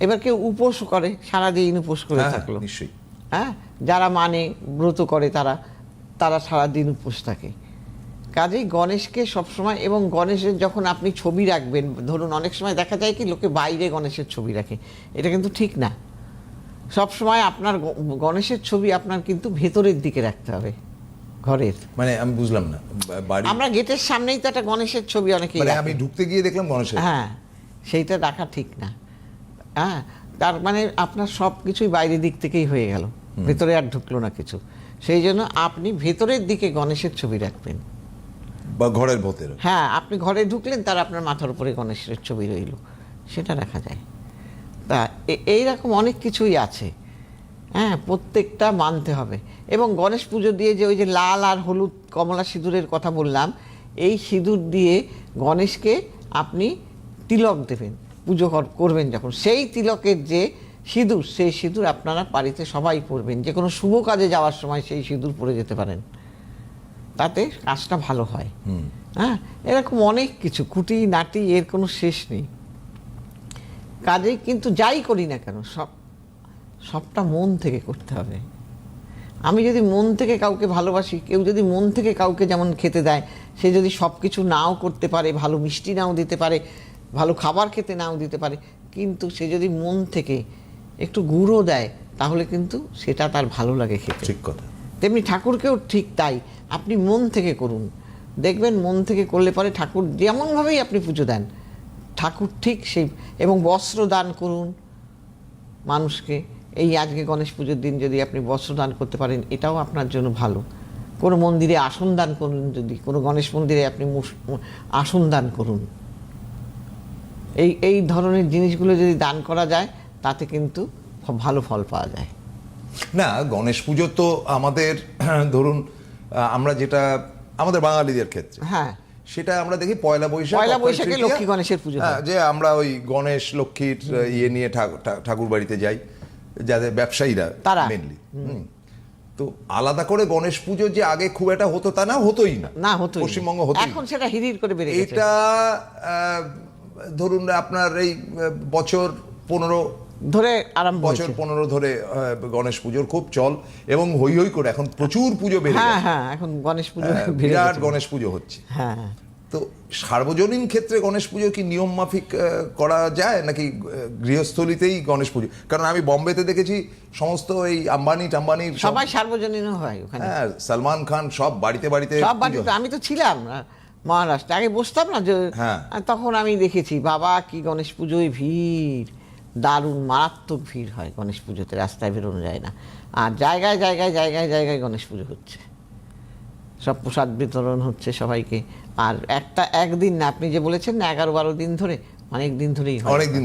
এবার কেউ উপোস করে সারাদিন উপোস করে হ্যাঁ, থাকল। নিশ্চয়ই। হ্যাঁ? যারা মানে ব্রত করে তারা তারা সারাদিন উপোস থাকে। কাজেই গণেশকে সবসময় এবং গণেশের যখন আপনি ছবি রাখবেন ধরুন অনেক সময় দেখা যায় কি লোকে বাইরে গণেশের ছবি রাখে। এটা কিন্তু ঠিক না। সবসময় আপনার গণেশের ছবি আপনার কিন্তু ভেতরের দিকে রাখতে হবে ঘরের। মানে আমি বুঝলাম না বাড়ি আমরা গেটের সামনেই তো একটা গণেশের ছবি অনেকেই মানে আমি ঢুকতে গিয়ে দেখলাম গণেশের। হ্যাঁ সেইটা রাখা ঠিক না। হ্যাঁ তার মানে আপনার সব কিছুই বাইরের দিক থেকেই হয়ে গেল। ভেতরে আর ঢুকলো না কিছু। সেই জন্য আপনি ভেতরের দিকে গণেশের ছবি রাখবেন। বা ঘরের ভেতরে। হ্যাঁ আপনি ঘরে ঢুকলেন তার আপনার মাথার উপরে গণেশের ছবি রইল। সেটা রাখা যায়। তা এইরকম অনেক কিছুই আছে। হ্যাঁ প্রত্যেকটা মানতে হবে। এবং গণেশ পুজো দিয়ে যে ওই যে লাল আর হলুদ কমলা সিঁদুরের কথা বললাম এই সিঁদুর দিয়ে গণেশকে আপনি তিলক দেবেন। পুজো কর- করবেন যখন সেই তিলকের যে সিঁদুর সেই সিঁদুর আপনারা বাড়িতে সবাই পরবেন। যে কোনো শুভ কাজে যাওয়ার সময় সেই সিঁদুর পরে যেতে পারেন। তাতে কাজটা ভালো হয়। হ্যাঁ এরকম অনেক কিছু কুটি নাটি এর কোনো শেষ নেই। কাজেই কিন্তু যাই করি না কেন সব সবটা মন থেকে করতে হবে। আমি যদি মন থেকে কাউকে ভালোবাসি কেউ যদি মন থেকে কাউকে যেমন খেতে দেয় সে যদি সব কিছু নাও করতে পারে ভালো মিষ্টি নাও দিতে পারে ভালো খাবার খেতে নাও দিতে পারে। কিন্তু সে যদি মন থেকে একটু গুঁড়ো দেয় তাহলে কিন্তু সেটা তার ভালো লাগে খেতে। ঠিক কথা। তেমনি ঠাকুরকেও ঠিক তাই। আপনি মন থেকে করুন। দেখবেন মন থেকে করলে পরে ঠাকুর যেমনভাবেই আপনি পুজো দেন ঠাকুর ঠিক সেই এবং বস্ত্র দান করুন মানুষকে। এই আজকে গণেশ পুজোর দিন যদি আপনি বস্ত্র দান করতে পারেন এটাও আপনার জন্য ভালো। কোনো মন্দিরে আসন দান করুন যদি কোনো গণেশ মন্দিরে আপনি মুস- আসন দান করুন। এই এই ধরনের জিনিসগুলো যদি দান করা যায় তাতে কিন্তু ভালো ফল পাওয়া যায়। না গণেশ পুজো তো আমাদের ধরুন আমরা যেটা আমাদের বাঙালিদের ক্ষেত্রে হ্যাঁ। সেটা আমরা দেখি পয়লা বৈশাখ পয়লা বৈশাখে লক্ষ্মী গণেশের পুজো হ্যাঁ, যে আমরা ওই গণেশ লক্ষ্মীর ইয়ে নিয়ে ঠাকুর বাড়িতে যাই যাদের ব্যবসায়ীরা তারা। মেনলি তো আলাদা করে গণেশ পুজো যে আগে খুব একটা হতো তা না হতোই না। না হতো পশ্চিমবঙ্গ হতো এখন সেটা হিরির করে বেড়ে গেছে। এটা ধরুন আপনার এই বছর পনেরো ধরে আরম্ভ বছর পনেরো ধরে গণেশ পুজোর খুব চল এবং হই হই করে এখন প্রচুর পুজো বেড়ে হ্যাঁ হ্যাঁ এখন গণেশ পুজো হ্যাঁ, বিরাট গণেশ পুজো হচ্ছে। হ্যাঁ তো সার্বজনীন ক্ষেত্রে গণেশ পুজো কি নিয়ম মাফিক করা যায় নাকি গৃহস্থলিতেই গণেশ পুজো? কারণ আমি বম্বেতে দেখেছি সমস্ত এই আম্বানি টাম্বানির সবাই সার্বজনীন হয় ওখানে। হ্যাঁ সালমান খান সব বাড়িতে বাড়িতে সব বাড়িতে আমি তো ছিলাম। না, মহারাষ্ট্রে। আগে বসতাম না যে হ্যাঁ। তখন আমি দেখেছি বাবা কি গণেশ পুজোয় ভিড় দারুণ মারাত্মক ভিড় হয় গণেশ পুজোতে রাস্তায় বেরোনো যায় না। আর জায়গায় জায়গায় জায়গায় জায়গায় গণেশ পুজো হচ্ছে। সব প্রসাদ বিতরণ হচ্ছে সবাইকে। আর একটা একদিন না আপনি যে বলেছেন না এগারো বারো দিন ধরে অনেক দিন ধরেই অনেক অনেকদিন